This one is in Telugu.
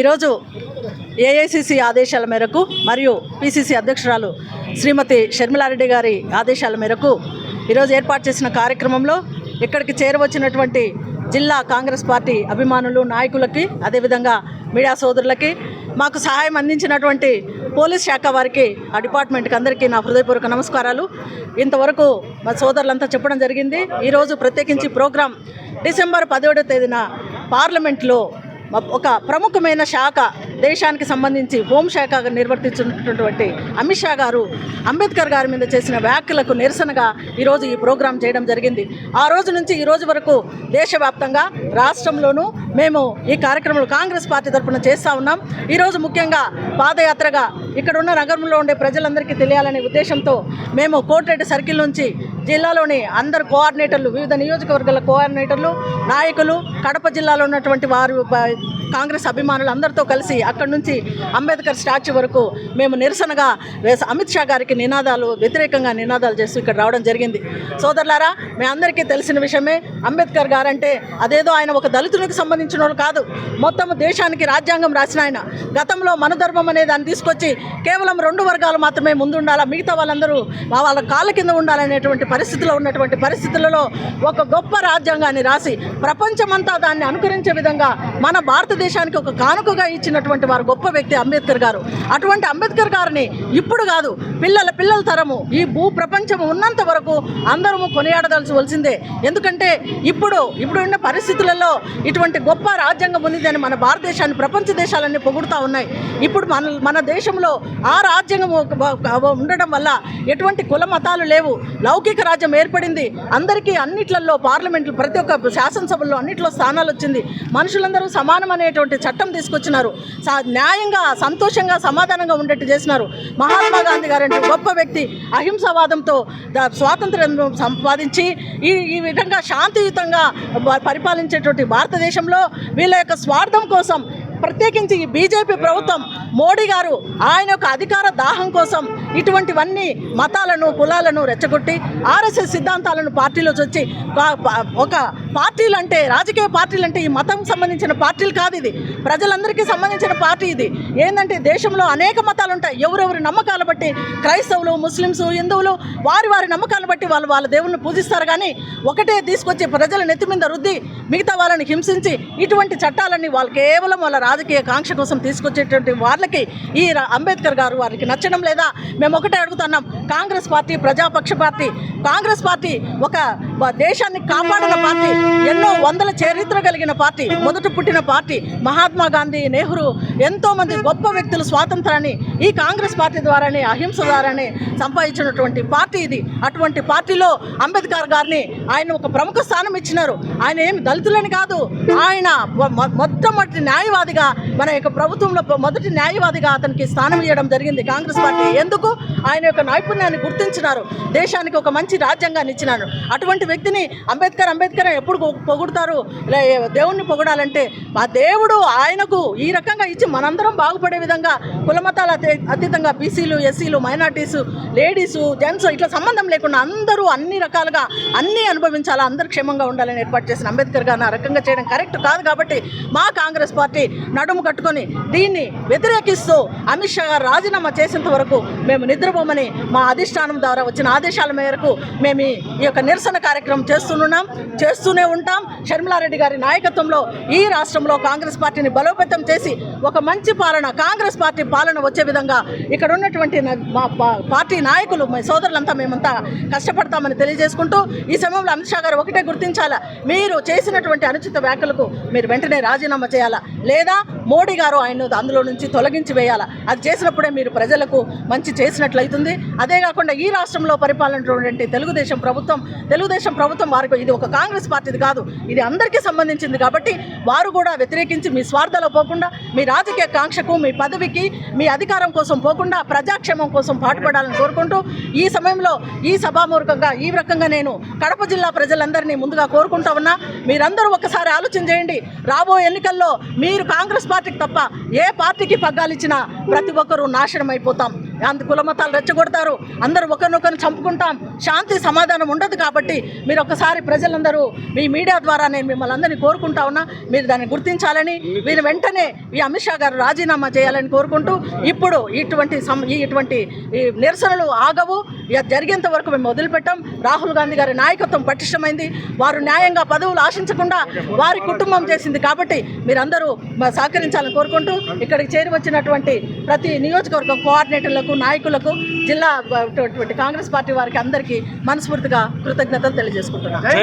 ఈరోజు ఏఐసిసి ఆదేశాల మేరకు మరియు పిసిసి అధ్యక్షురాలు శ్రీమతి షర్మిలారెడ్డి గారి ఆదేశాల మేరకు ఈరోజు ఏర్పాటు చేసిన కార్యక్రమంలో ఇక్కడికి చేరవచ్చినటువంటి జిల్లా కాంగ్రెస్ పార్టీ అభిమానులు నాయకులకి అదేవిధంగా మీడియా సోదరులకి మాకు సహాయం అందించినటువంటి పోలీస్ శాఖ వారికి ఆ డిపార్ట్మెంట్కి అందరికీ నా హృదయపూర్వక నమస్కారాలు. ఇంతవరకు మా సోదరులంతా చెప్పడం జరిగింది. ఈరోజు ప్రత్యేకించి ప్రోగ్రాం డిసెంబర్ పదిహేడో తేదీన పార్లమెంట్లో ఒక ప్రముఖమైన శాఖ దేశానికి సంబంధించి హోంశాఖ నిర్వర్తించినటువంటి అమిత్ షా గారు అంబేద్కర్ గారి మీద చేసిన వ్యాఖ్యలకు నిరసనగా ఈరోజు ఈ ప్రోగ్రాం చేయడం జరిగింది. ఆ రోజు నుంచి ఈ రోజు వరకు దేశవ్యాప్తంగా రాష్ట్రంలోనూ మేము ఈ కార్యక్రమంలో కాంగ్రెస్ పార్టీ తరఫున చేస్తూ ఉన్నాం. ఈరోజు ముఖ్యంగా పాదయాత్రగా ఇక్కడ ఉన్న నగరంలో ఉండే ప్రజలందరికీ తెలియాలనే ఉద్దేశంతో మేము కోటిరెడ్డి సర్కిల్ నుంచి జిల్లాలోని అందరు కోఆర్డినేటర్లు వివిధ నియోజకవర్గాల కోఆర్డినేటర్లు నాయకులు కడప జిల్లాలో ఉన్నటువంటి వారు కాంగ్రెస్ అభిమానులు అందరితో కలిసి అక్కడి నుంచి అంబేద్కర్ స్టాచ్యూ వరకు మేము నిరసనగా వేస- అమిత్ షా గారికి నినాదాలు వ్యతిరేకంగా నినాదాలు చేస్తూ ఇక్కడ రావడం జరిగింది. సోదరులారా మీ అందరికీ తెలిసిన విషయమే అంబేద్కర్ గారంటే అదేదో ఆయన ఒక దళితునికి సంబంధించిన వాళ్ళు కాదు. మొత్తం దేశానికి రాజ్యాంగం రాసిన ఆయన. గతంలో మనధర్మం అనే దాన్ని తీసుకొచ్చి కేవలం రెండు వర్గాలు మాత్రమే ముందు ఉండాలా మిగతా వాళ్ళందరూ వాళ్ళ కాళ్ళ కింద ఉండాలనేటువంటి పరిస్థితిలో ఉన్నటువంటి పరిస్థితులలో ఒక గొప్ప రాజ్యాంగాన్ని రాసి ప్రపంచమంతా దాన్ని అనుకరించే విధంగా మన భారతదేశానికి ఒక కానుకగా ఇచ్చినటువంటి వారు గొప్ప వ్యక్తి అంబేద్కర్ గారు. అటువంటి అంబేద్కర్ గారిని ఇప్పుడు కాదు పిల్లల పిల్లల తరము ఈ భూ ప్రపంచం ఉన్నంత వరకు అందరము కొనియాడదలచవలసిందే. ఎందుకంటే ఇప్పుడు ఇప్పుడు ఉన్న పరిస్థితులలో ఇటువంటి గొప్ప రాజ్యాంగం ఉంది అని మన భారతదేశాన్ని ప్రపంచ దేశాలన్నీ పొగుడుతూ ఉన్నాయి. ఇప్పుడు మన మన దేశంలో ఆ రాజ్యాంగం ఉండడం వల్ల ఎటువంటి కుల మతాలు లేవు. లౌకిక రాజ్యం ఏర్పడింది. అందరికీ అన్నిట్లలో పార్లమెంట్లు ప్రతి ఒక్క శాసనసభల్లో అన్నిట్లో స్థానాలు వచ్చింది. మనుషులందరూ సమానం అనేటువంటి చట్టం తీసుకొచ్చినారు. న్యాయంగా సంతోషంగా సమాధానంగా ఉండేట్టు చేసినారు. మహాత్మా గాంధీ గారంటే గొప్ప వ్యక్తి. అహింసావాదంతో స్వాతంత్ర్యం స్వాతంత్రం సంపాదించి ఈ ఈ విధంగా శాంతియుతంగా ప- పరిపాలించేటువంటి భారతదేశంలో వీళ్ళ యొక్క స్వార్థం కోసం ప్రత్యేకించి ఈ బీజేపీ ప్రభుత్వం మోడీ గారు ఆయన యొక్క అధికార దాహం కోసం ఇటువంటివన్నీ మతాలను కులాలను రెచ్చగొట్టి ఆర్ఎస్ఎస్ సిద్ధాంతాలను పార్టీలో వచ్చి ఒక పార్టీలు అంటే రాజకీయ పార్టీలు అంటే ఈ మతం సంబంధించిన పార్టీలు కాదు ఇది. ప్రజలందరికీ సంబంధించిన పార్టీ ఇది. ఏంటంటే దేశంలో అనేక మతాలు ఉంటాయి ఎవరెవరి నమ్మకాలు బట్టి క్రైస్తవులు ముస్లిమ్స్ హిందువులు వారి వారి నమ్మకాలు బట్టి వాళ్ళు వాళ్ళ దేవుణ్ణి పూజిస్తారు కానీ ఒకటే తీసుకొచ్చి ప్రజల నెత్తి మీద రుద్ది మిగతా వాళ్ళని హింసించి ఇటువంటి చట్టాలన్నీ వాళ్ళు కేవలం వాళ్ళ రాజకీయ కాంక్ష కోసం తీసుకొచ్చేటువంటి వాళ్ళకి ఈ అంబేద్కర్ గారు వారికి నచ్చడం లేదా మేము ఒకటే అడుగుతున్నాం. కాంగ్రెస్ పార్టీ ప్రజాపక్ష పార్టీ కాంగ్రెస్ పార్టీ ఒక దేశాన్ని కాపాడిన పార్టీ ఎన్నో వందల చరిత్ర కలిగిన పార్టీ మొదట పుట్టిన పార్టీ మహాత్మా గాంధీ నెహ్రూ ఎంతోమంది గొప్ప వ్యక్తులు స్వాతంత్రాన్ని ఈ కాంగ్రెస్ పార్టీ ద్వారానే అహింస ద్వారానే సంపాదించినటువంటి పార్టీ ఇది. అటువంటి పార్టీలో అంబేద్కర్ గారిని ఆయన ఒక ప్రముఖ స్థానం ఇచ్చినారు. ఆయన ఏమి దళితులని కాదు ఆయన మొట్టమొదటి న్యాయవాదిగా మన యొక్క ప్రభుత్వంలో మొదటి న్యాయవాదిగా అతనికి స్థానం ఇవ్వడం జరిగింది కాంగ్రెస్ పార్టీ. ఎందుకు? ఆయన యొక్క నైపుణ్యం నైపుణ్యాన్ని గుర్తించినారు. దేశానికి ఒక మంచి రాజ్యాంగాన్ని ఇచ్చినారు. అటువంటి వ్యక్తిని అంబేద్కర్ అంబేద్కర్ ఎప్పుడు పొగుడతారు? లే- దేవుణ్ణి పొగడాలంటే ఆ దేవుడు ఆయనకు ఈ రకంగా ఇచ్చి మనందరం బాగుపడే విధంగా కులమతాల అతీతంగా బీసీలు ఎస్సీలు మైనార్టీసు లేడీసు జెంట్స్ ఇట్లా సంబంధం లేకుండా అందరూ అన్ని రకాలుగా అన్నీ అనుభవించాలా అందరు క్షేమంగా ఉండాలని ఏర్పాటు చేసిన అంబేద్కర్ గారిని ఆ రకంగా చేయడం కరెక్ట్ కాదు కాబట్టి మా కాంగ్రెస్ పార్టీ నడుము కట్టుకొని దీన్ని వ్యతిరేకిస్తూ అమిత్ షా గారు రాజీనామా చేసేంత వరకు మేము నిద్రపోమని మా అధిష్టానం ద్వారా వచ్చిన ఆదేశాల మేరకు మేము ఈ- యొక్క నిరసన కార్యక్రమం చేస్తున్నాం చేస్తూనే ఉంటాం. షర్మిలారెడ్డి గారి నాయకత్వంలో ఈ రాష్ట్రంలో కాంగ్రెస్ పార్టీని బలోపేతం చేసి ఒక మంచి పాలన కాంగ్రెస్ పార్టీ పాలన వచ్చే విధంగా ఇక్కడ ఉన్నటువంటి మా పార్టీ నాయకులు మా సోదరులంతా మేమంతా కష్టపడతామని తెలియజేసుకుంటూ ఈ సమయంలో అమిత్ షా గారు ఒకటే గుర్తించాలా మీరు చేసినటువంటి అనుచిత వ్యాఖ్యలకు మీరు వెంటనే రాజీనామా చేయాలా లేదా మోడీ గారు ఆయన అందులో నుంచి తొలగించి వేయాలా? అది చేసినప్పుడే మీరు ప్రజలకు మంచి చేసినట్లయితుంది. అదే కాకుండా ఈ రాష్ట్రంలో పరిపాలనటువంటి తెలుగుదేశం ప్రభుత్వం తెలుగుదేశం ప్రభుత్వం వారికి ఇది ఒక కాంగ్రెస్ పార్టీది కాదు. ఇది అందరికీ సంబంధించింది కాబట్టి వారు కూడా వ్యతిరేకించి మీ స్వార్థలో పోకుండా మీ రాజకీయ కాంక్షకు మీ పదవికి మీ అధికారం కోసం పోకుండా ప్రజాక్షేమం కోసం పాటుపడాలని కోరుకుంటూ ఈ సమయంలో ఈ సభామూర్ఖంగా ఈ రకంగా నేను కడప జిల్లా ప్రజలందరినీ ముందుగా కోరుకుంటా ఉన్నా. మీరందరూ ఒకసారి ఆలోచన చేయండి. రాబోయే ఎన్నికల్లో మీరు కాంగ్రెస్ పార్టీకి తప్ప ఏ పార్టీకి పగ్గాలిచ్చినా ప్రతి ఒక్కరూ నాశనం అయిపోతాం అంత కులమతాలు రెచ్చగొడతారు. అందరూ ఒకరినొకరు చంపుకుంటాం. శాంతి సమాధానం ఉండదు కాబట్టి మీరు ఒకసారి ప్రజలందరూ మీ మీడియా ద్వారా నేను మిమ్మల్ని అందరినీ కోరుకుంటా ఉన్నా. మీరు దాన్ని గుర్తించాలని మీరు వెంటనే ఈ అమిత్ షా గారు రాజీనామా చేయాలని కోరుకుంటూ ఇప్పుడు ఇటువంటి సం- ఈ ఇటువంటి ఈ నిరసనలు ఆగవు. ఇక జరిగేంత వరకు మేము వదిలిపెట్టాం. రాహుల్ గాంధీ గారి నాయకత్వం పటిష్టమైంది. వారు న్యాయంగా పదవులు ఆశించకుండా వారి కుటుంబం చేసింది కాబట్టి మీరందరూ సహకరించాలని కోరుకుంటూ ఇక్కడికి చేరి వచ్చినటువంటి ప్రతి నియోజకవర్గం కోఆర్డినేటర్లకు నాయకులకు జిల్లా కాంగ్రెస్ పార్టీ వారికి అందరికీ మనస్ఫూర్తిగా కృతజ్ఞతలు తెలియజేసుకుంటున్నాను.